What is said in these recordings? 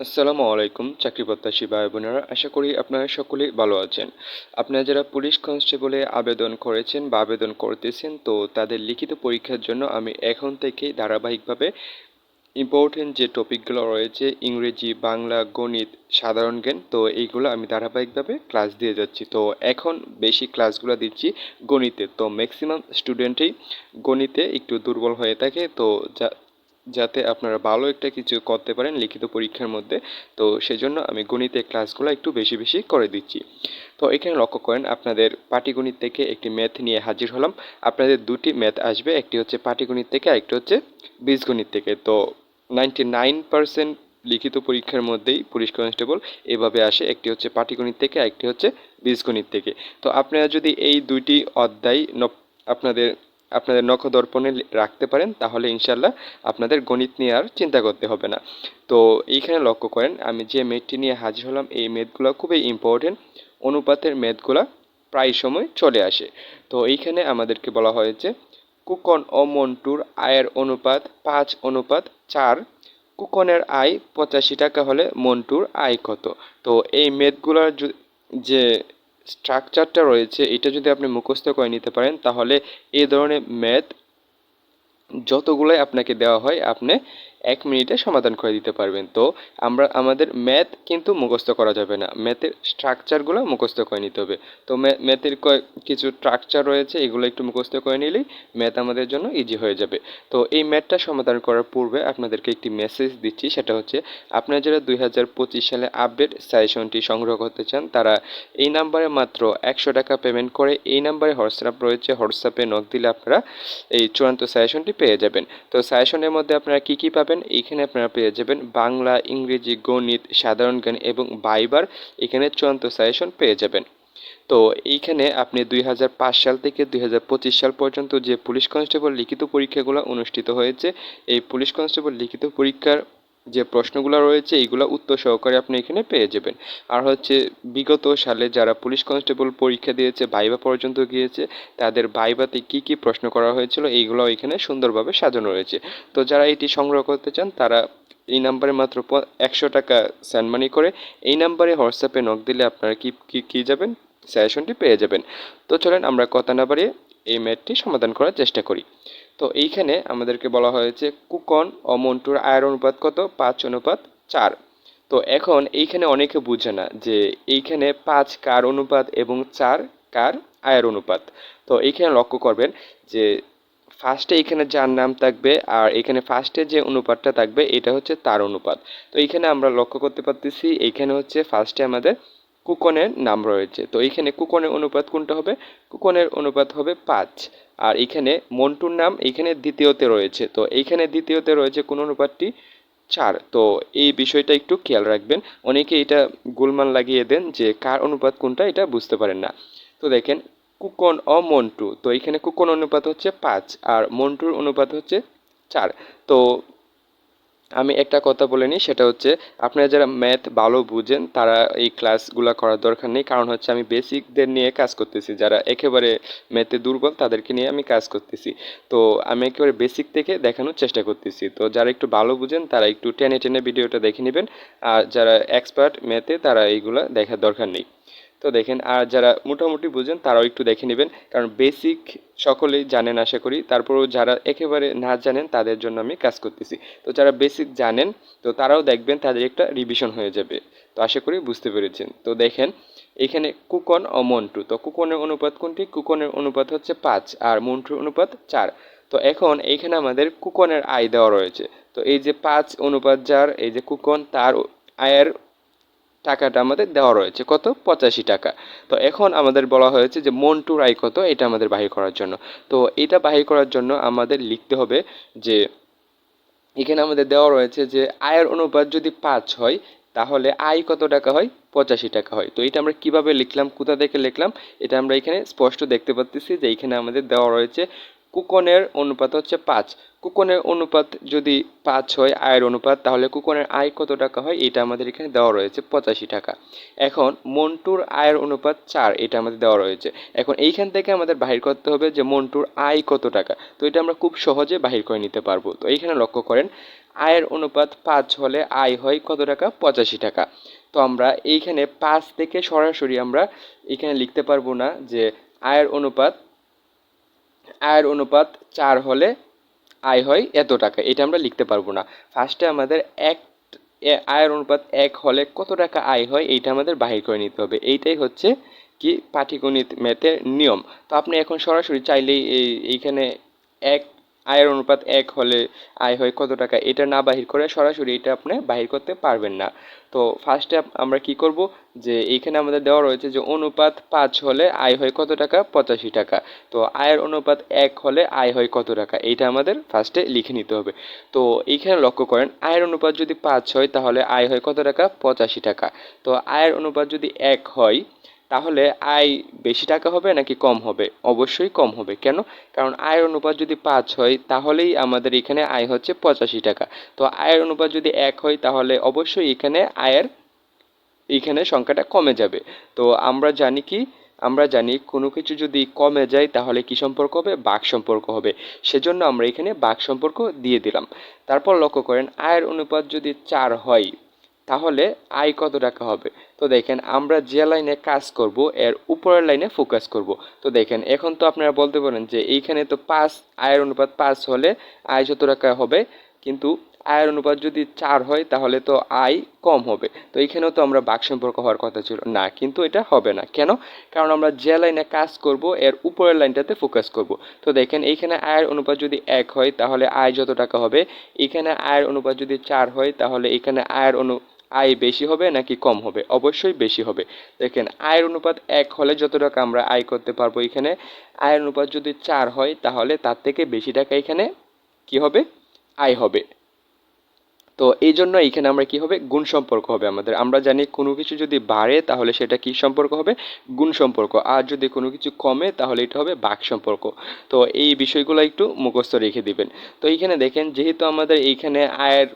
আসসালামু আলাইকুম, চাকরি প্রত্যাশী ভাই বোনেরা। আশা করি আপনারা সকলেই ভালো আছেন। আপনারা যারা পুলিশ কনস্টেবলে আবেদন করেছেন বা আবেদন করতেছেন, তো তাদের লিখিত পরীক্ষার জন্য আমি এখন থেকেই ধারাবাহিকভাবে ইম্পর্টেন্ট যে টপিকগুলো রয়েছে, ইংরেজি, বাংলা, গণিত, সাধারণ জ্ঞান, তো এইগুলো আমি ধারাবাহিকভাবে ক্লাস দিয়ে যাচ্ছি। তো এখন বেশি ক্লাসগুলো দিচ্ছি গণিতে। তো ম্যাক্সিমাম স্টুডেন্টই গণিতে একটু দুর্বল হয়ে থাকে, তো যাতে আপনারা ভালো একটা কিছু করতে পারেন লিখিত পরীক্ষার মধ্যে। তো সেজন্য আমি গণিতের ক্লাসগুলো একটু বেশি বেশি করে দিচ্ছি। তো এখানে লক্ষ্য করেন, আপনাদের পাটিগণিত থেকে একটি ম্যাথ নিয়ে হাজির হলাম। আপনাদের দুটি ম্যাথ আসবে, একটি হচ্ছে পাটিগণিত থেকে, আরেকটি হচ্ছে বীজগণিত থেকে। তো নাইনটি নাইন পার্সেন্ট লিখিত পরীক্ষার মধ্যেই পুলিশ কনস্টেবল এভাবে আসে, একটি হচ্ছে পাটিগণিত থেকে একটি হচ্ছে বীজগণিত থেকে। তো আপনারা যদি এই দুইটি অধ্যায় আপনাদের আপনাদের নখদর্পণে রাখতে পারেন, তাহলে ইনশাল্লাহ আপনাদের গণিত নিয়ে আর চিন্তা করতে হবে না। তো এইখানে লক্ষ্য করেন, আমি যে মেদটি নিয়ে হাজির হলাম, এই মেদগুলো খুবই ইম্পর্টেন্ট অনুপাতের মেদগুলো প্রায় সময় চলে আসে। তো এইখানে আমাদেরকে বলা হয়েছে, কুকন ও মন্টুর আয়ের অনুপাত পাঁচ অনুপাত চার, কুকনের আয় পঁচাশি টাকা হলে মন্টুর আয় কত? তো এই মেদগুলোর যে স্ট্রাকচারটা রয়েছে, এটা যদি আপনি মুখস্থ করে নিতে পারেন, তাহলে এই ধরনের ম্যাথ যতগুলোই আপনাকে দেওয়া হয়, আপনি এক মিনিটে সমাধান করে দিতে পারবেন। তো আমরা, আমাদের ম্যাথ কিন্তু মুখস্থ করা যাবে না। ম্যাথের স্ট্রাকচারগুলো মুখস্থ করে নিতে হবে। তো ম্যাথের কিছু স্ট্রাকচার রয়েছে, এগুলো একটু মুখস্থ করে নিলেই ম্যাথ আমাদের জন্য ইজি হয়ে যাবে। তো এই ম্যাথটা সমাধান করার পূর্বে আপনাদেরকে একটি মেসেজ দিচ্ছি, সেটা হচ্ছে, আপনারা যারা দুই হাজার পঁচিশ সালে আপডেট সাজেশনটি সংগ্রহ করতে চান, তারা এই নাম্বারে মাত্র একশো টাকা পেমেন্ট করে এই নাম্বারে হোয়াটসঅ্যাপ রয়েছে। হোয়াটসঅ্যাপে নক দিলে আপনারা এই চূড়ান্ত সাজেশনটি পেয়ে যাবেন। তো সাজেশনের মধ্যে আপনারা কী কী পাবেন? এইখানে আপনারা পেয়ে যাবেন বাংলা, ইংরেজি, গণিত, সাধারণ জ্ঞান এবং বাইবার এখানে চূড়ান্ত সাজেশন পেয়ে যাবেন। তো এইখানে আপনি দুই হাজার পাঁচ সাল থেকে দুই হাজার পঁচিশ সাল পর্যন্ত যে পুলিশ কনস্টেবল লিখিত পরীক্ষাগুলো অনুষ্ঠিত হয়েছে, এই পুলিশ কনস্টেবল লিখিত পরীক্ষার যে প্রশ্নগুলো রয়েছে এইগুলো উত্তর সহকারে আপনি এখানে পেয়ে যাবেন। আর হচ্ছে, বিগত সালে যারা পুলিশ কনস্টেবল পরীক্ষা দিয়েছে, ভাইবা পর্যন্ত গিয়েছে, তাদের ভাইবাতে কি কি প্রশ্ন করা হয়েছিল এইগুলো এখানে সুন্দরভাবে সাজানো রয়েছে। তো যারা এটি সংগ্রহ করতে চান, তারা এই নাম্বারে মাত্র একশো টাকা সেন্ড মানি করে, এই নাম্বারে হোয়াটসঅ্যাপে নক দিলে আপনারা কি কি, কী যাবেন? সাজেশনটি পেয়ে যাবেন। তো চলেন, আমরা কথা না বাড়িয়ে এই ম্যাথটি সমাধান করার চেষ্টা করি। তো এইখানে আমাদেরকে বলা হয়েছে কুকন ও মন্টুর আয়ের অনুপাত কত? পাঁচ অনুপাত চার। তো এখন এইখানে অনেকে বুঝে না যে এইখানে পাঁচ কার অনুপাত এবং চার কার আয়ের অনুপাত। তো এইখানে লক্ষ্য করবেন যে ফার্স্টে এখানে যার নাম থাকবে আর এখানে ফার্স্টে যে অনুপাতটা থাকবে, এটা হচ্ছে তার অনুপাত। তো এইখানে আমরা লক্ষ্য করতে পারতেছি, এইখানে হচ্ছে ফার্স্টে আমাদের কুকনের নাম রয়েছে। তো এইখানে কুকনের অনুপাত কোনটা হবে? কুকনের অনুপাত হবে পাঁচ। আর এখানে মন্টুর নাম এইখানে দ্বিতীয়তে রয়েছে। তো এইখানে দ্বিতীয়তে রয়েছে কোন অনুপাতটি? চার। তো এই বিষয়টা একটু খেয়াল রাখবেন। অনেকে এটা গোলমাল লাগিয়ে দেন যে কার অনুপাত কোনটা এটা বুঝতে পারেন না। তো দেখেন, কুকন অ মন্টু। তো এখানে কুকন অনুপাত হচ্ছে পাঁচ আর মন্টুর অনুপাত হচ্ছে চার। তো আমি একটা কথা বলে নিই, সেটা হচ্ছে আপনারা যারা ম্যাথ ভালো বুঝেন, তারা এই ক্লাসগুলো করার দরকার নেই। কারণ হচ্ছে আমি বেসিকদের নিয়ে কাজ করতেছি। যারা একেবারে ম্যাথে দুর্বল, তাদেরকে নিয়ে আমি কাজ করতেছি। তো আমি একেবারে বেসিক থেকে দেখানোর চেষ্টা করতেছি। তো যারা একটু ভালো বুঝেন, তারা একটু টেনে টেনে ভিডিওটা দেখে নেবেন। আর যারা এক্সপার্ট ম্যাথে তারা এইগুলো দেখার দরকার নেই। তো দেখেন, আর যারা মোটামুটি বুঝেন, তারাও একটু দেখে নেবেন। কারণ বেসিক সকলেই জানেন, আশা করি। তারপরেও যারা একেবারে না জানেন, তাদের জন্য আমি কাজ করতেছি। তো যারা বেসিক জানেন, তো তারাও দেখবেন, তাদের একটা রিভিশন হয়ে যাবে। তো আশা করি বুঝতে পেরেছেন। তো দেখেন, এখানে কুকন ও মন্টু। তো কুকনের অনুপাত কোনটি? কুকনের অনুপাত হচ্ছে পাঁচ, আর মন্টুর অনুপাত চার। তো এখন এইখানে আমাদের কুকনের আয় দেওয়া রয়েছে। তো এই যে পাঁচ অনুপাত যার, এই যে কুকন, তার আয়ের টাকাটা আমাদের দেওয়া রয়েছে। কত? পঁচাশি টাকা। তো এখন আমাদের বলা হয়েছে যে মন্টু রায় কত? এটা আমাদের বাহির করার জন্য। তো এটা বাহির করার জন্য আমাদের লিখতে হবে যে এখানে আমাদের দেওয়া রয়েছে যে আয়ের অনুপাত যদি পাঁচ হয়, তাহলে আয় কত টাকা হয়? পঁচাশি টাকা হয়। তো এটা আমরা কীভাবে লিখলাম? কোথা থেকে লিখলাম? এটা আমরা এখানে স্পষ্ট দেখতে পাচ্ছি যে এখানে আমাদের দেওয়া রয়েছে কুকনের অনুপাত হচ্ছে পাঁচ। কুকনের অনুপাত যদি পাঁচ হয়, আয়ের অনুপাত, তাহলে কুকনের আয় কত টাকা হয়? এটা আমাদের এখানে দেওয়া রয়েছে পঁচাশি টাকা। এখন মন্টুর আয়ের অনুপাত চার, এটা আমাদের দেওয়া রয়েছে। এখন এইখান থেকে আমাদের বাহির করতে হবে যে মন্টুর আয় কত টাকা। তো এটা আমরা খুব সহজে বাহির করে নিতে পারব। তো এইখানে লক্ষ্য করেন, আয়ের অনুপাত পাঁচ হলে আয় হয় কত টাকা? পঁচাশি টাকা। তো আমরা এইখানে পাঁচ থেকে সরাসরি আমরা এখানে লিখতে পারব না যে আয়ের অনুপাত আয়ের অনুপাত চার হলে আয় হয় এত টাকা। এটা আমরা লিখতে পারব না। ফার্স্টে আমাদের এক আয়ের অনুপাত এক হলে কত টাকা আয় হয় এইটা আমাদের বাহির করে নিতে হবে। এইটাই হচ্ছে কি পাটিগণিত ম্যাথের নিয়ম। তো আপনি এখন সরাসরি চাইলেই এই, এইখানে এক আয়ের অনুপাত এক হলে আয় হয় কত টাকা? এটা না বাহির করে সরাসরি এটা আপনি বাহির করতে পারবেন না। তো ফার্স্টে আমরা কি করব? যে এইখানে আমাদের দেওয়া রয়েছে যে অনুপাত পাঁচ হলে আয় হয় কত টাকা? পঁচাশি টাকা। তো আয়ের অনুপাত এক হলে আয় হয় কত টাকা? এইটা আমাদের ফার্স্টে লিখে নিতে হবে। তো এইখানে লক্ষ্য করেন, আয়ের অনুপাত যদি পাঁচ হয় তাহলে আয় হয় কত টাকা? পঁচাশি টাকা। তো আয়ের অনুপাত যদি এক হয় তাহলে আয় বেশি টাকা হবে নাকি কম হবে? অবশ্যই কম হবে। কেন? কারণ আয়ের অনুপাত যদি পাঁচ হয়, তাহলেই আমাদের এখানে আয় হচ্ছে পঁচাশি টাকা। তো আয়ের অনুপাত যদি এক হয়, তাহলে অবশ্যই এখানে আয়ের, এখানে সংখ্যাটা কমে যাবে। তো আমরা জানি কি? আমরা জানি কোনো কিছু যদি কমে যায়, তাহলে কি সম্পর্ক হবে? বাক সম্পর্ক হবে। সেজন্য আমরা এখানে বাক সম্পর্ক দিয়ে দিলাম। তারপর লক্ষ্য করেন, আয়ের অনুপাত যদি চার হয় তাহলে আয় কত টাকা হবে? তো দেখেন, আমরা যে লাইনে কাজ করব, এর উপরের লাইনে ফোকাস করব। তো দেখেন, এখন তো আপনারা বলতে পারেন যে এইখানে তো পাঁচ, আয়ের অনুপাত পাঁচ হলে আয় যত টাকা হবে, কিন্তু আয়ের অনুপাত যদি চার হয়, তাহলে তো আয় কম হবে। তো এইখানেও তো আমরা বাক সম্পর্ক হওয়ার কথা ছিল। না, কিন্তু এটা হবে না। কেন? কারণ আমরা যে লাইনে কাজ করব, এর উপরের লাইনটাতে ফোকাস করব। তো দেখেন, এইখানে আয়ের অনুপাত যদি এক হয়, তাহলে আয় যত টাকা হবে, এখানে আয়ের অনুপাত যদি চার হয়, তাহলে এখানে আয়ের অনু আয় বেশি হবে নাকি কম হবে? অবশ্যই বেশি হবে। দেখেন, আয়ের অনুপাত এক হলে যত টাকা আমরা আয় করতে পারব এখানে, আয়ের অনুপাত যদি চার হয়, তাহলে তার থেকে বেশি টাকা এখানে কি হবে? আয় হবে। তো এই জন্য এইখানে আমরা কি হবে? গুণ সম্পর্ক হবে আমাদের। আমরা জানি কোনো কিছু যদি বাড়ে, তাহলে সেটা কি সম্পর্ক হবে? গুণ সম্পর্ক। আর যদি কোনো কিছু কমে, তাহলে এটা হবে বাক সম্পর্ক। তো এই বিষয়গুলো একটু মুখস্থ রেখে দিবেন। তো এইখানে দেখেন, যেহেতু আমাদের এইখানে আয়ের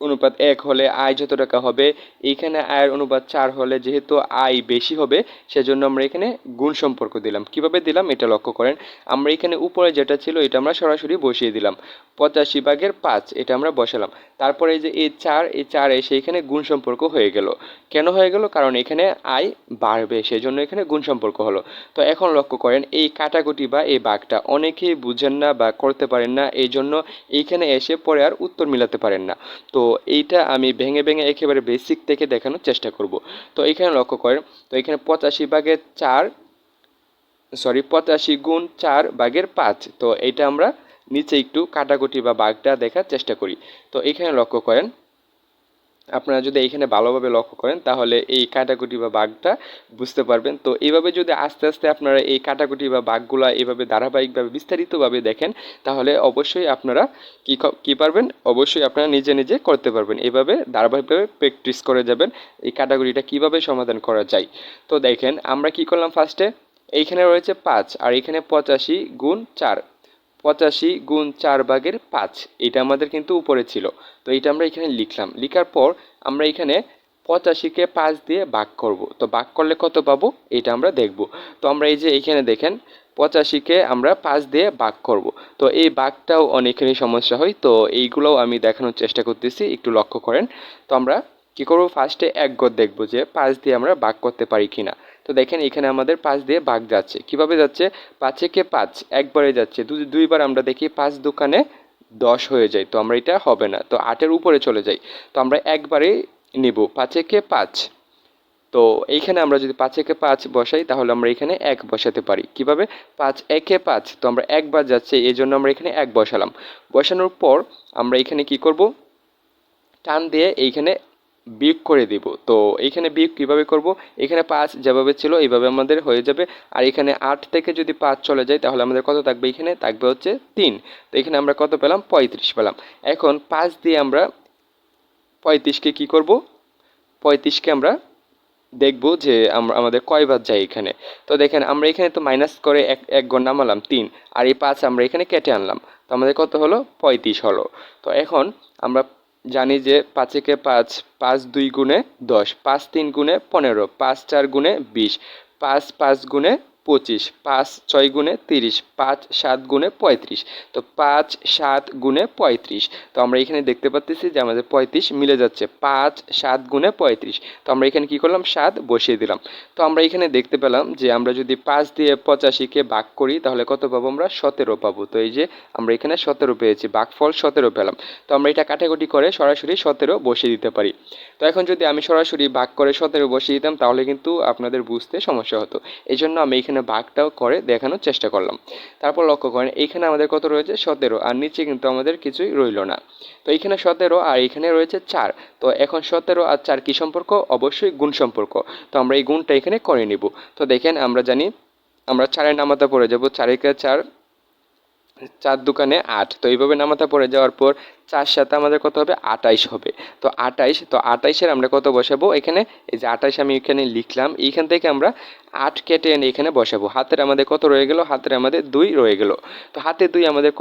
অনুপাত এক হলে আয় যত টাকা হবে এইখানে আয়ের অনুপাত চার হলে যেহেতু আয় বেশি হবে, সেজন্য আমরা এখানে গুণ সম্পর্ক দিলাম। কীভাবে দিলাম? এটা লক্ষ্য করেন। আমরা এখানে উপরে যেটা ছিল, এটা আমরা সরাসরি বসিয়ে দিলাম। পঁচাশি ভাগের পাঁচ, এটা আমরা বসালাম। তারপরে যে এই চার এই চার এসে এখানে গুণ সম্পর্ক হয়ে গেল। কেন হয়ে গেল? কারণ এখানে আয় বাড়বে, সেজন্য এখানে গুণ সম্পর্ক হলো। তো এখন লক্ষ্য করেন, এই কাটাকুটি বা এই বাঘটা অনেকেই বুঝেন না বা করতে পারেন না এই জন্য এইখানে এসে পরে আর উত্তর মিলাতে পারেন না। তো এইটা আমি ভেঙে ভেঙে একেবারে বেসিক থেকে দেখানোর চেষ্টা করব। তো এখানে লক্ষ্য করেন, তো এখানে পঁচাশি ভাগের চার সরি পঁচাশি গুণ চার ভাগের পাঁচ। তো এইটা আমরা নিচে একটু কাটাকুটি বা বাঘটা দেখার চেষ্টা করি। তো এখানে লক্ষ্য করেন আপনারা যদি এইখানে ভালোভাবে লক্ষ্য করেন, তাহলে এই কাটাকুটি বা বাঘটা বুঝতে পারবেন। তো এইভাবে যদি আস্তে আস্তে আপনারা এই কাটাকুটি বা বাঘগুলা এইভাবে ধারাবাহিকভাবে বিস্তারিতভাবে দেখেন, তাহলে অবশ্যই আপনারা কি কী পারবেন? অবশ্যই আপনারা নিজে নিজে করতে পারবেন। এইভাবে ধারাবাহিকভাবে প্র্যাকটিস করে যাবেন এই কাটাকুটিটা কীভাবে সমাধান করা যায়। তো দেখেন, আমরা কি করলাম ফার্স্টে এইখানে রয়েছে পাঁচ, আর এখানে পঁচাশি গুণ চার। পঁচাশি গুণ চার ভাগের পাঁচ, এটা আমাদের কিন্তু উপরে ছিল। তো এটা আমরা এখানে লিখলাম। লিখার পর আমরা এখানে পঁচাশিকে পাঁচ দিয়ে ভাগ করব। তো ভাগ করলে কত পাবো? এটা আমরা দেখব। তো আমরা এই যে এইখানে দেখেন, পঁচাশিকে আমরা পাঁচ দিয়ে ভাগ করব। তো এই বাঘটাও অনেকখানি সমস্যা হয়। তো এইগুলোও আমি দেখানোর চেষ্টা করতেছি, একটু লক্ষ্য করেন। তো আমরা কী করব? ফার্স্টে এক গদ দেখব যে পাঁচ দিয়ে আমরা ভাগ করতে পারি কিনা। তো দেখেন এখানে আমাদের পাঁচ দিয়ে ভাগ যাচ্ছে। কীভাবে যাচ্ছে? পাঁচে কে পাঁচ? একবারে যাচ্ছে। দুই, দুইবার আমরা দেখি পাঁচ দোকানে দশ হয়ে যায়। তো আমরা এটা হবে না। তো আটের উপরে চলে যাই। তো আমরা একবারে নিব। পাঁচে কে পাঁচ? তো এইখানে আমরা যদি পাঁচ একে পাঁচ বসাই, তাহলে আমরা এখানে এক বসাতে পারি। কীভাবে? পাঁচ, একে পাঁচ। তো আমরা একবার যাচ্ছে এই জন্য আমরা এখানে এক বসালাম। বসানোর পর আমরা এখানে কি করব? টান দিয়ে এইখানে বিয়োগ করে দিব। তো এইখানে বিয়োগ কীভাবে করব? এখানে পাঁচ যেভাবে ছিল এইভাবে আমাদের হয়ে যাবে। আর এখানে আট থেকে যদি পাঁচ চলে যায়, তাহলে আমাদের কত থাকবে? এখানে থাকবে হচ্ছে তিন। তো এখানে আমরা কত পেলাম? পঁয়ত্রিশ পেলাম। এখন পাঁচ দিয়ে আমরা পঁয়ত্রিশকে কি করব? পঁয়ত্রিশকে আমরা দেখব যে আমরা আমাদের কয়বার যায় এখানে। তো দেখেন, আমরা এখানে তো মাইনাস করে এক এক গণ নামালাম, তিন। আর এই পাঁচ আমরা এখানে কেটে আনলাম। তো আমাদের কত হলো? পঁয়ত্রিশ হলো। তো এখন আমরা জানি যে পাঁচেকে পাঁচ পাঁচ দুই গুণে দশ, পাঁচ তিন গুণে পনেরো, পাঁচ চার গুণে বিশ, পাঁচ পাঁচ গুণে পঁচিশ, পাঁচ ছয় গুণে তিরিশ, পাঁচ সাত গুণে পঁয়ত্রিশ। তো পাঁচ সাত গুণে পঁয়ত্রিশ। তো আমরা এখানে দেখতে পাচ্ছি যে আমাদের পঁয়ত্রিশ মিলে যাচ্ছে পাঁচ সাত গুণে পঁয়ত্রিশ। তো আমরা এখানে কি করলাম? সাত বসিয়ে দিলাম। তো আমরা এখানে দেখতে পেলাম যে আমরা যদি পাঁচ দিয়ে পঁচাশিকে ভাগ করি, তাহলে কত পাবো আমরা? সতেরো পাবো। তো এই যে আমরা এখানে সতেরো পেয়েছি ভাগফল সতেরো পেলাম। তো আমরা এটা কাটাকুটি করে সরাসরি সতেরো বসিয়ে দিতে পারি। তো এখন যদি আমি সরাসরি ভাগ করে সতেরো বসিয়ে দিতাম, তাহলে কিন্তু আপনাদের বুঝতে সমস্যা হতো। এই জন্য আমি এখানে ভাগটাও করে দেখানোর চেষ্টা করলাম। তারপর লক্ষ্য করেন, এইখানে আমাদের কত রয়েছে? সতেরো। আর নিচে কিন্তু আমাদের কিছুই রইল না। তো এইখানে সতেরো আর এইখানে রয়েছে চার। তো এখন সতেরো আর চার কী সম্পর্ক? অবশ্যই গুণ সম্পর্ক। তো আমরা এই গুণটা এখানে করে নিব। তো দেখেন, আমরা জানি আমরা চারের নামাতা পড়ে যাব। চারিকা চার চার দোকানে আট। তো এইভাবে নামাতা পড়ে যাওয়ার পর চার সাথে আমাদের কত হবে? আটাইশ হবে। তো আটাইশ, তো আটাইশের আমরা কত বসাবো? এখানে এই যে আটাইশ আমি এখানে লিখলাম। এইখান থেকে আমরা আট কেটে এনে এখানে বসাবো। হাতের আমাদের কত রয়ে গেল? হাতের আমাদের দুই রয়ে গেল। তো হাতে দুই আমাদের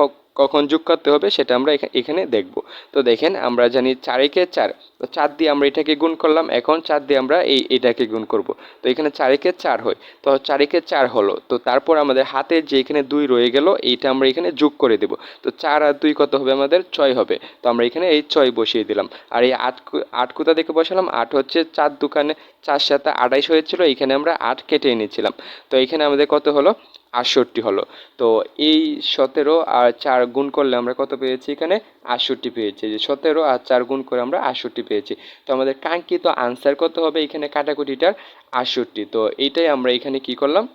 কখন যোগ করতে হবে সেটা আমরা এখানে দেখব। তো দেখেন, আমরা জানি চারেকে চার। তো চার দিয়ে আমরা এটাকে গুণ করলাম। এখন চার দিয়ে আমরা এই এটাকে গুণ করব। তো এখানে চারেকে চার হয়। তো চারেকে চার হলো। তো তারপর আমাদের হাতের যে এখানে দুই রয়ে গেল, এইটা আমরা এখানে যোগ করে দেব। তো চার আর দুই কত হবে আমাদের? ছয় হবে। তো আমরা এখানে এই ছয় বসিয়ে দিলাম। আর এই আট আট কোথা থেকে বসালাম? আট হচ্ছে চার দোকানে চার সাথে আড়াইশ হয়েছিল। এখানে আমরা আট কেটে এনেছিলাম। তো এখানে আমাদের কত হলো? আটষট্টি হলো। তো এই সতেরো আর চার গুণ করলে আমরা কত পেয়েছি এখানে? আটষট্টি পেয়েছি। যে সতেরো আর চার গুণ করে আমরা আটষট্টি পেয়েছি। তো আমাদের কাঙ্ক্ষিত আনসার কত হবে এখানে কাটাকুটিটার? আটষট্টি। তো এইটাই আমরা এখানে কি করলাম?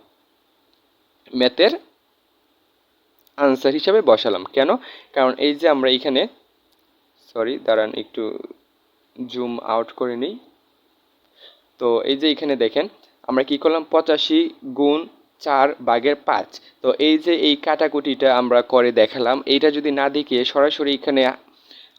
ম্যাথের আনসার হিসাবে বসালাম। কেন? কারণ এই যে আমরা এখানে সরি দাঁড়ান একটু জুম আউট করে নিই। তো এই যে এখানে দেখেন আমরা কি করলাম? পঁচাশি গুণ চার বাঘের পাঁচ। তো এই যে এই কাটাকুটিটা আমরা করে দেখালাম, এইটা যদি না দেখিয়ে সরাসরি এখানে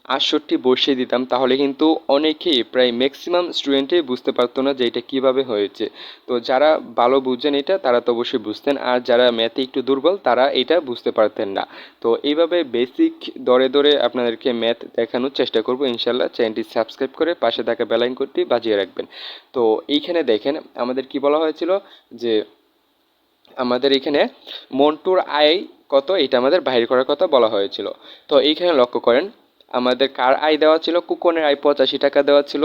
আটষট্টি বসিয়ে দিতাম, তাহলে কিন্তু অনেকেই প্রায় ম্যাক্সিমাম স্টুডেন্টই বুঝতে পারতো না যে এটা কীভাবে হয়েছে। তো যারা ভালো বুঝছেন এটা, তারা তো অবশ্যই বুঝতেন, আর যারা ম্যাথে একটু দুর্বল, তারা এটা বুঝতে পারতেন না। তো এইভাবে বেসিক দরে দরে আপনাদেরকে ম্যাথ দেখানোর চেষ্টা করব ইনশাল্লাহ চ্যানেলটি সাবস্ক্রাইব করে পাশে থাকা বেলাইন করতে বাজিয়ে রাখবেন। তো এইখানে দেখেন, আমাদের কি বলা হয়েছিল যে আমাদের এখানে মন্টুর আয় কত, এটা আমাদের বাহির করার কথা বলা হয়েছিল। তো এইখানে লক্ষ্য করেন আমাদের কার আয় দেওয়া ছিল? কুকনের আয় পঁচাশি টাকা দেওয়া ছিল।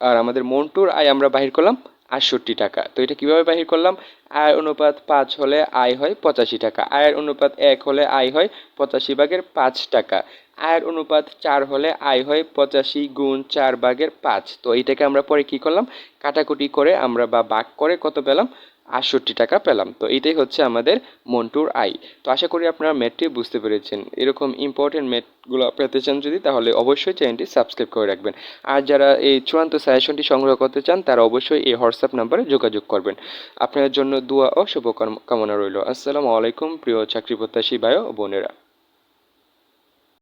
আর আমাদের মন্টুর আয় আমরা বাহির করলাম আটষট্টি টাকা। তো এটা কীভাবে বাহির করলাম? আয়ের অনুপাত পাঁচ হলে আয় হয় পঁচাশি টাকা। আয়ের অনুপাত এক হলে আয় হয় পঁচাশি ভাগের পাঁচ টাকা। আয়ের অনুপাত চার হলে আয় হয় পঁচাশি গুণ চার ভাগের পাঁচ। তো এইটাকে আমরা পরে কি করলাম? কাটাকুটি করে আমরা বা বাক করে কত পেলাম? আটষট্টি টাকা পেলাম। তো এইটাই হচ্ছে আমাদের মন্টুর আই তো আশা করি আপনারা ম্যাটটি বুঝতে পেরেছেন। এরকম ইম্পর্টেন্ট ম্যাটগুলো পেতে চান যদি, তাহলে অবশ্যই চ্যানেলটি সাবস্ক্রাইব করে রাখবেন। আর যারা এই চূড়ান্ত সাজেশনটি সংগ্রহ করতে চান, তারা অবশ্যই এই হোয়াটসঅ্যাপ নাম্বারে যোগাযোগ করবেন। আপনাদের জন্য দোয়া ও শুভকামনা রইল। আসসালামু আলাইকুম, প্রিয় চাকরি প্রত্যাশী ভাই ও বোনেরা।